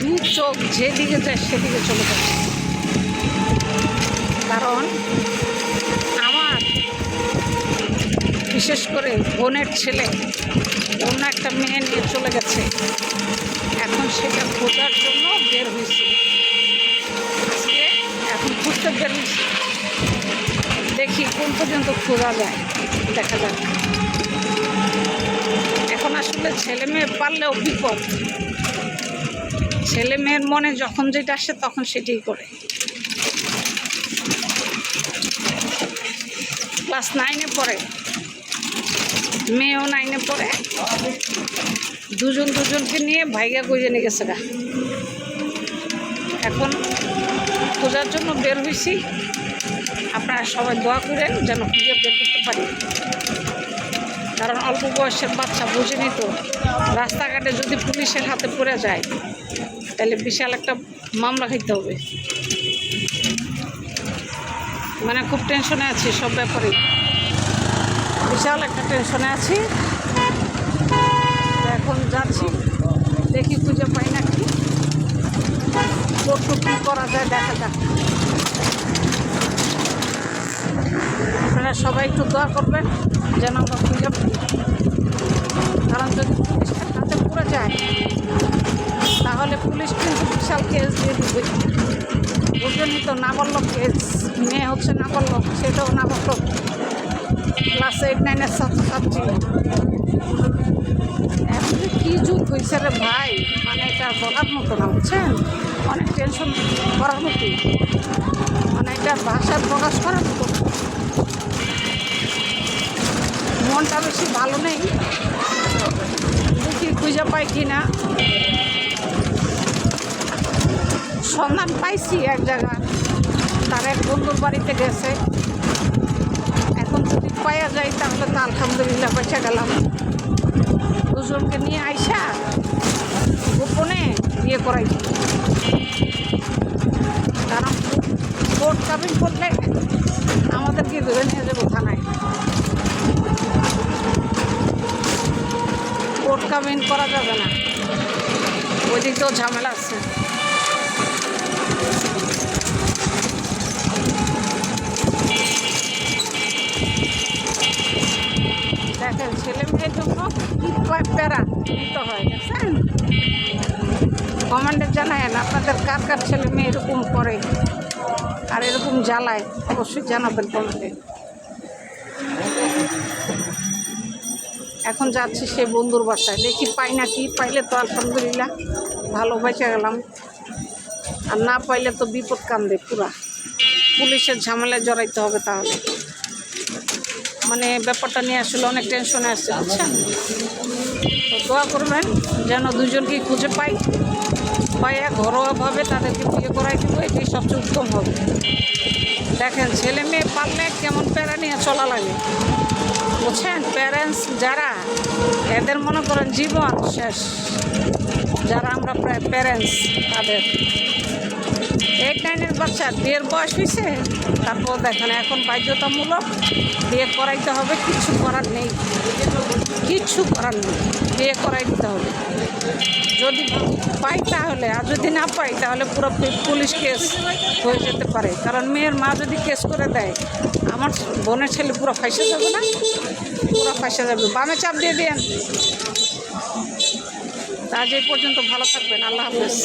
দু চোখ যেদিকে যায় সেদিকে চলে যাচ্ছে। কারণ আমার বিশেষ করে বোনের ছেলে, অন্য একটা মেয়ে নিয়ে চলে গেছে। এখন সেটা খোঁজার জন্য বের হয়েছে। আজকে এখন খুঁজতে বের হয়েছে। দেখি কোন পর্যন্ত খোঁজা যায়, দেখা যাক। আসলে ছেলে মেয়ে পারলেও বিপদ ছেলে মেয়ের মনে যখন যেটা আসে তখন সেটাই করে। ক্লাস নাইনে পড়ে। মেয়েও নাইনে পড়ে। দুজন দুজনকে নিয়ে ভাইগা গুঁজে নিয়ে গেছে গা। এখন খোঁজার জন্য বের হয়েছি আপনারা সবাই দোয়া করেন যেন খুঁজে বের করতে পারি। কারণ অল্প বয়সের বাচ্চা বুঝেনি তো রাস্তাঘাটে যদি পুলিশের হাতে পড়ে যায়, তাহলে বিশাল একটা মামলা খাইতে হবে। মানে খুব টেনশনে আছি সব ব্যাপারে বিশাল একটা টেনশনে আছি। এখন যাচ্ছি, দেখি খুঁজে পাই না কি করা যায় দেখা যাক। সবাই একটু দোয়া করবেন যেন আমরা খুঁজে পাই। কারণ যদি পুলিশের হাতে পড়ে যায়, তাহলে পুলিশ কিন্তু বিশাল কেস দিয়ে দিবে। বুঝলেনই তো নাবালক কেস মেয়ে হচ্ছে নাবালক, সেটাও নাবালক। ক্লাস এইট নাইনের ছাত্রছাত্রী। এখন কী যুগ হয়েছে রে ভাই? মানে এটা বলার মতো না, বুঝছেন? অনেক টেনশন করার মতো। মানে এটা ভাষায় প্রকাশ করার মতো মনটা বেশি ভালো নেই। দেখি খুঁজে পাই কি না সন্ধান পাইছি এক জায়গায় তার এক বন্ধুর বাড়িতে গেছে। এখন যদি পাওয়া যায় তাহলে তো আলহামদুলিল্লাহ বেঁচে গেলাম। দুজনকে নিয়ে আইসা গোপনে বিয়ে করাই। কারণ কোর্ট কাবিন করলে আমাদেরকে ধরে নিয়ে যাব। থানায় করা যাবে না। ওই দিক ঝামেলা আছে। দেখেন, ছেলে মেয়ের জন্য কি প্যারা নিতে হয়, দেখছেন? কমান্ডে জানায়েন, আপনাদের কার কার ছেলে মেয়ে এরকম করে আর এরকম জ্বালায়, অবশ্যই জানাবেন কমেন্টে এখন যাচ্ছি সে বন্ধুর বাসায়। দেখি পাই না কি, পাইলে তো আলহামদুলিল্লাহ ভালো বেঁচে গেলাম। আর না পাইলে তো বিপদ কান্দে পুরা। পুলিশের ঝামেলায় জড়াইতে হবে তাহলে। মানে ব্যাপারটা নিয়ে আসলে অনেক টেনশনে আসছে বুঝছেন? তো দোয়া করবেন যেন দুজনকে খুঁজে পাই। পাইয়া ঘরোয়াভাবে তাদেরকে বিয়ে করাই দিব, এটাই সবচেয়ে উত্তম হবে। দেখেন, ছেলে মেয়ে পারলে কেমন প্যারা নিয়ে চলা লাগে, বুঝছেন? প্যারেন্টস যারা এদের মনে করেন জীবন শেষ, যারা আমরা প্রায় প্যারেন্টস তাদের। এইট নাইনের বাচ্চা বিয়ের বয়স হয়েছে তারপর দেখেন এখন বাধ্যতামূলক বিয়ে করাইতে হবে, কিছু করার নেই। কিচ্ছু করার নেই, বিয়ে করাই দিতে হবে। যদি পাই তাহলে, আর যদি না পাই তাহলে পুরো পুলিশ কেস হয়ে যেতে পারে। কারণ মেয়ের মা যদি কেস করে দেয়, আমার বোনের ছেলে পুরো ফাইসে যাবে না। হাজার যাবে বামে চাপ দিয়ে দেন আজ এই পর্যন্ত ভালো থাকবেন। আল্লাহ হাফেজ।